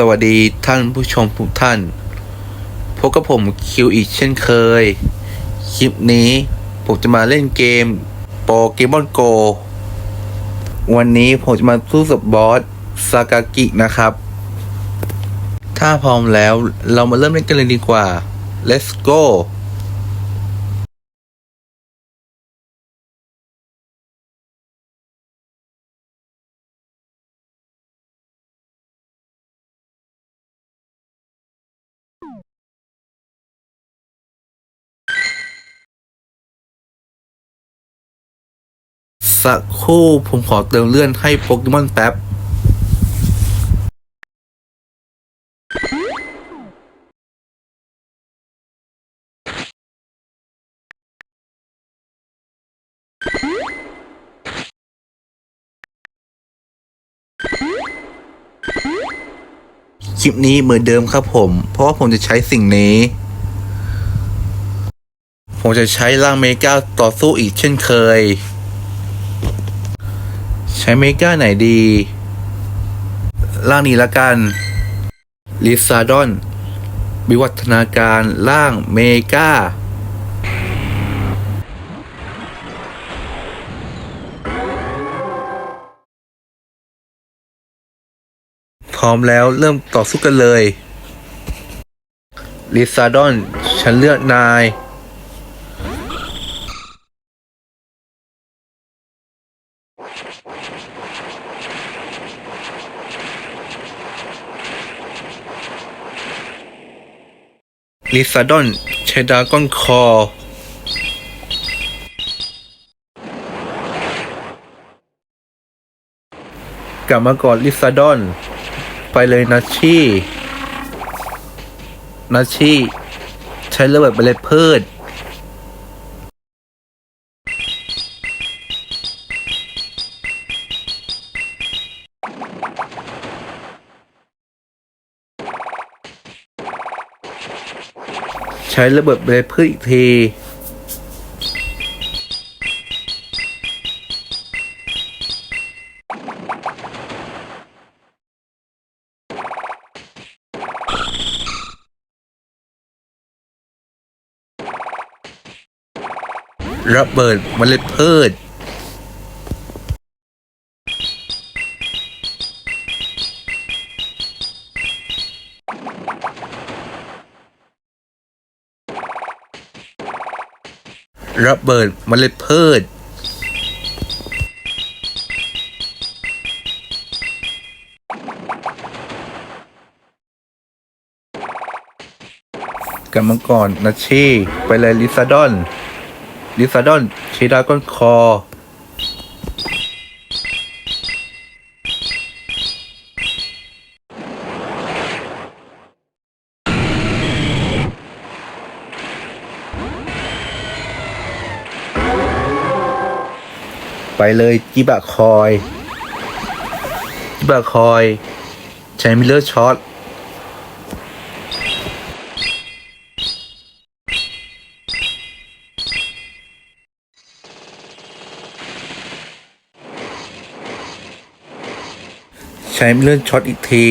สวัสดีท่านผู้ชมทุกท่าน พบกับผมคิวอีกเช่นเคย คลิปนี้ผมจะมาเล่นเกมโปเกมอนโก วันนี้ผมจะมาสู้กับบอสซากากินะครับ ถ้าพร้อมแล้วเรามาเริ่มเล่นกันเลยดีกว่า let's go สักครู่ผมขอเติมเลื่อนให้โปเกมอนแป๊บคลิปนี้เหมือนเดิมครับผม เพราะว่าผมจะใช้สิ่งนี้ ผมจะใช้ร่างเมกาต่อสู้อีกเช่นเคย ใช้เมกาไหนดีร่างนี้ละกันลิซาดอน วิวัฒนาการร่างเมกาพร้อมแล้วเริ่มต่อสู้กันเลยลิซาดอน ฉันเลือกนาย ลิซาดอนใช้ดาก้อนคอกลับมาก่อนลิซาดอน ไปเลยนาชีนาชีใช้ระเบิดเมล็ดพืช ช้ระเบิดเมล็ดพืชอีกที ระเบิดเมล็ดพืช ระเบิดมเมล็ดพืชกันมังกรนาชีไปเลยลิซาดอน ลิซาดอนชีดาก้อนคอ ไปเลยจิบะคอยจิบะคอย ใช้มิลเลอร์ช็อตใช้มิลเลอร์ช็อตอีกที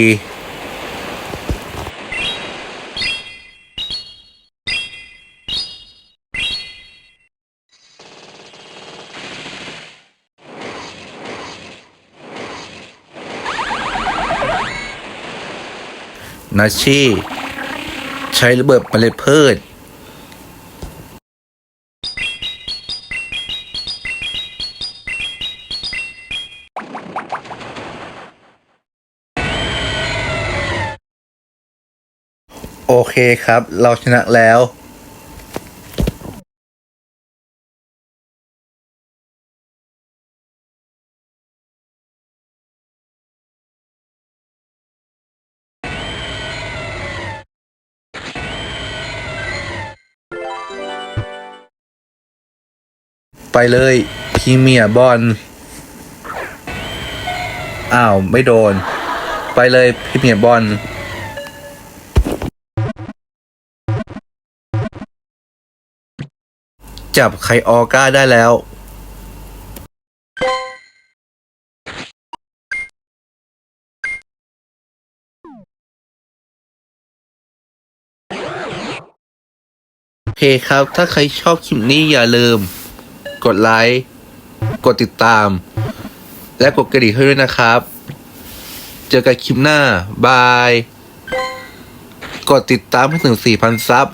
นาชีใช้ระเบิดเมล็ดพืชโอเคครับ เราชนะแล้ว ไปเลยพรีเมียบอลอ้าว ไม่โดน ไปเลยพรีเมียบอลจับไคออก้าได้แล้ว โอเคครับ ถ้าใครชอบคลิปนี้อย่าลืม กดไลค์ กดติดตาม และกดกระดิ่งให้ด้วยนะครับ เจอกันคลิปหน้า บาย กดติดตามให้ถึง 4,000 ซับ